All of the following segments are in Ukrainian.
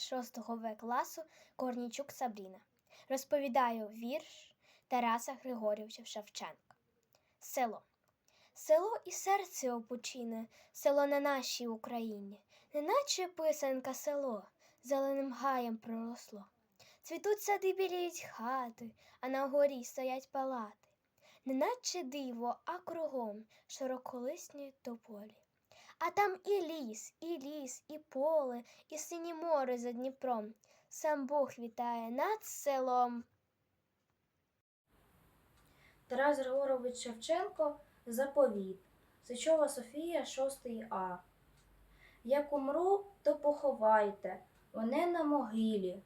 6 В класу Корнічук Сабріна. Розповідаю вірш Тараса Григорьовича Шевченка. Село. Село і серце опочине, село на нашій Україні, неначе писанка село, зеленим гаєм проросло. Цвітуть сади біліють хати, а на горі стоять палати. Неначе диво, а кругом широколисні тополі. А там і ліс, і ліс, і поле, і синє море за Дніпром. Сам Бог вітає над селом. Тарас Григорович Шевченко Заповіт. Сичова Софія, 6 А. Як умру, то поховайте мене на могилі,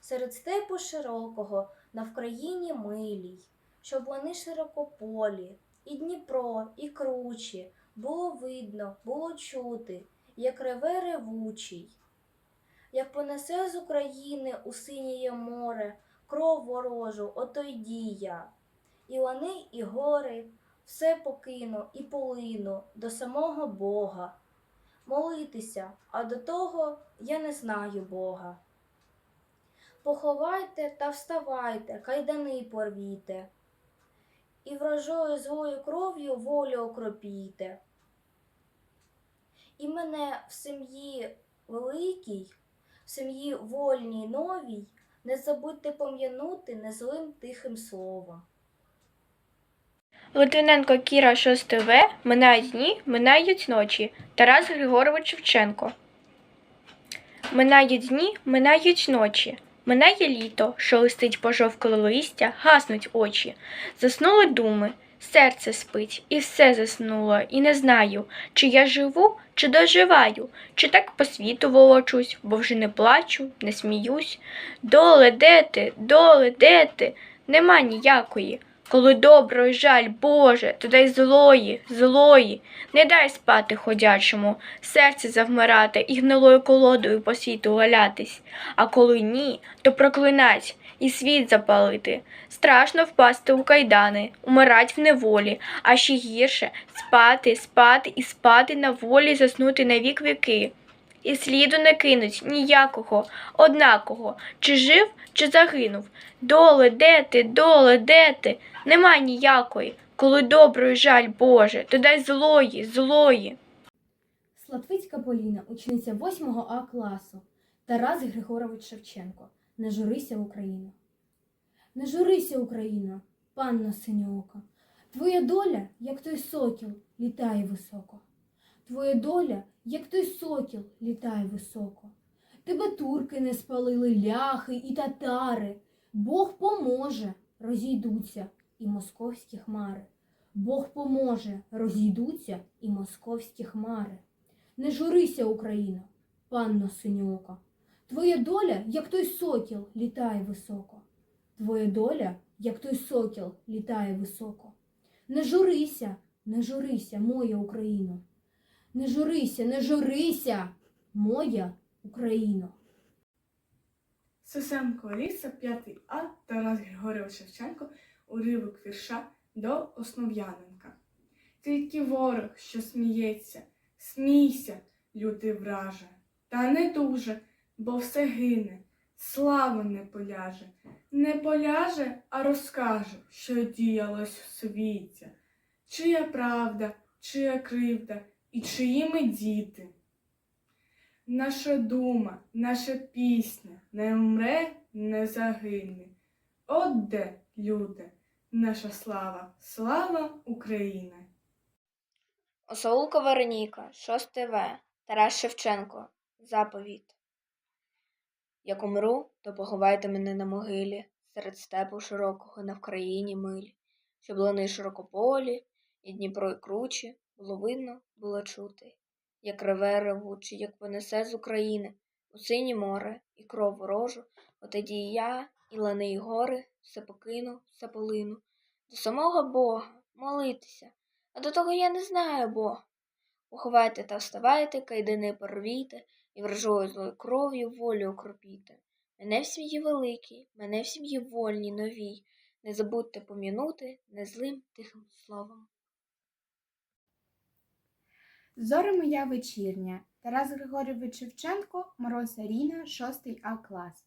серед степу широкого, на Вкраїні милій, щоб вони широкополі, і Дніпро, і кручі, було видно, було чути, як реве ревучий. Як понесе з України у синіє море кров ворожу, ото йді я. І лани, і гори, все покину і полину до самого Бога. Молитися, а до того я не знаю Бога. Поховайте та вставайте, кайдани порвіте, і вражою злою кров'ю волю окропійте. І мене в сім'ї великій, в сім'ї вольній новій, не забудьте пом'янути незлим тихим словом. Литвиненко Кіра 6 В. Минають дні, минають ночі. Тарас Григорович Шевченко. Минають дні, минають ночі. Минає літо, що листить пожовкле листя, гаснуть очі. Заснули думи, серце спить, і все заснуло, і не знаю, чи я живу, чи доживаю, чи так по світу волочусь, бо вже не плачу, не сміюсь. Доле, де ти, доле, де ти? Нема ніякої. Коли добро й жаль, Боже, то дай злої, злої, не дай спати ходячому, серце завмирати і гнилою колодою по світу валятись, а коли ні, то проклинать і світ запалити. Страшно впасти у кайдани, умирать в неволі, а ще гірше спати, спати і спати на волі, заснути на вік віки. І сліду не кинуть ніякого, однакого, чи жив, чи загинув. Доле, де ти, доле, де ти? Нема ніякої. Коли доброї жаль, Боже, то дай злої, злої. Слатвицька Поліна, учениця 8 А класу. Тарас Григорович Шевченко. Не журися, Україно. Не журися, Україно, панно синьоока. Твоя доля, як той сокіл, літає високо. Твоя доля, як той сокіл, літає високо. Тебе турки не спалили, ляхи і татари. Бог поможе, розійдуться і московські хмари. Бог поможе, розійдуться і московські хмари. Не журися, Україно, панно синьоока. Твоя доля, як той сокіл, літає високо. Твоя доля, як той сокіл, літає високо. Не журися, не журися, моя Україно. Не журися, не журися, моя Україно. Сосенко Ліса, 5 А, Тарас Григорьович Шевченко, уривок вірша до Основ'яненка. Тільки ворог, що сміється, смійся, лютий враже, та не дуже, бо все гине, слава не поляже, не поляже, а розкаже, що діялось в світі, чия правда, чия кривда і чиїми діти. Наша дума, наша пісня не вмре, не загине. От де, люди, наша слава, слава України! Осаулка Вероніка, 6 В. Тарас Шевченко. Заповіт. Як умру, то поховайте мене на могилі, серед степу широкого на Вкраїні милі, щоб лани широкополі, і Дніпро і кручі, було видно, було чути, як реве ревучий, як понесе з України. У синє море і кров ворожу, отоді і я, і лани, і гори, все покину, все полину, до самого Бога молитися, а до того я не знаю Бога. Поховайте та вставайте, кайдани порвійте, і вражою злою кров'ю волю окропіте. Мене в сім'ї великій, мене в сім'ї вольній, новій, не забудьте пом'янути незлим тихим словом. Зоре моя вечірня. Тарас Григорьович Шевченко, Мороз Аріна, 6 А клас.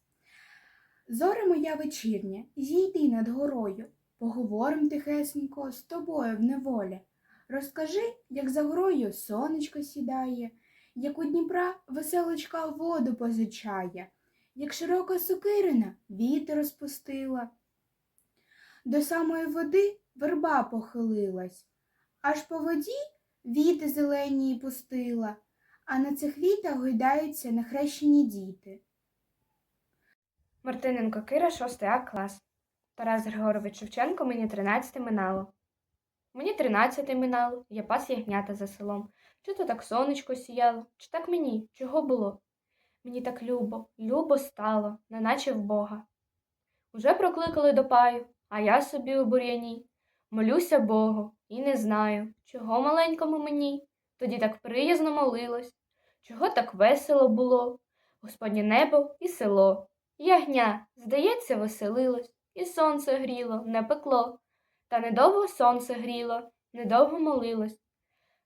Зоре моя вечірня, зійди над горою, поговорим тихесенько з тобою в неволі. Розкажи, як за горою сонечко сідає, як у Дніпра веселочка воду позичає, як широка сокирина вітер розпустила. До самої води верба похилилась, аж по воді віти зелені й пустила, а на цих вітах гойдаються нахрещені діти. Мартиненко Кира, 6 А клас. Тарас Григорович Шевченко, мені 13 минало. Мені 13 минало, я пас ягнята за селом. Чи то так сонечко сіяло, чи так мені, чого було? Мені так любо, любо стало, неначе в Бога. Уже прокликали до паю, а я собі у бур'яні. Молюся Богу і не знаю, чого маленькому мені. Тоді так приязно молилось, чого так весело було, Господнє небо і село. Ягня, здається, веселилось, і сонце гріло, не пекло. Та недовго сонце гріло, недовго молилось.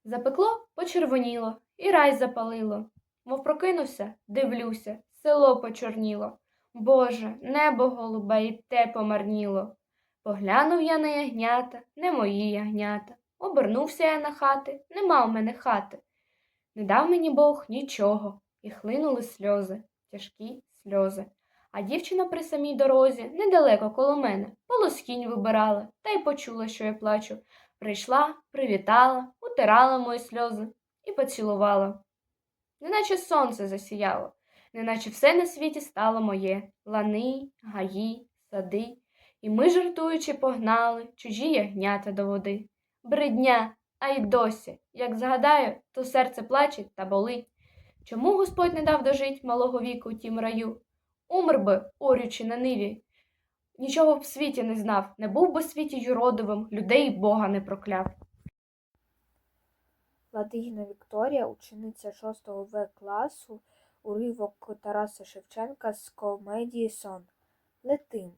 Запекло, почервоніло, і рай запалило. Мов прокинувся, дивлюся, село почорніло. Боже, небо голубе й те помарніло. Поглянув я на ягнята, не мої ягнята. Обернувся я на хати, нема в мене хати. Не дав мені Бог нічого, і хлинули сльози, тяжкі сльози. А дівчина при самій дорозі, недалеко коло мене, полоскінь вибирала, та й почула, що я плачу. Прийшла, привітала, утирала мої сльози і поцілувала. Неначе сонце засіяло, неначе все на світі стало моє лани, гаї, сади. І ми, жартуючи, погнали чужі ягнята до води. Бридня, а й досі, як згадаю, то серце плаче та болить. Чому Господь не дав дожить малого віку у тім раю? Умер би, орючи на ниві. Нічого в світі не знав, не був би в світі юродивим, людей Бога не прокляв. Ладигіна Вікторія, учениця 6 В класу, уривок Тараса Шевченка з комедії Сон. Летим.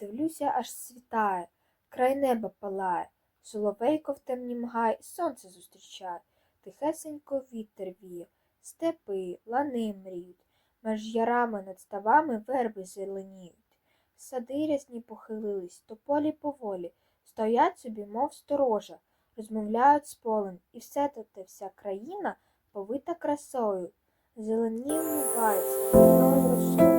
Дивлюся, аж світає, край неба палає, соловейко в темнім гай, сонце зустрічає, тихесенько вітер віє, степи, лани мріють, меж ярами над ставами верби зеленіють. Сади рясні похилились, тополі поволі, стоять собі, мов сторожа, розмовляють з полем, і все тут та вся країна повита красою, зеленів мивається, росою.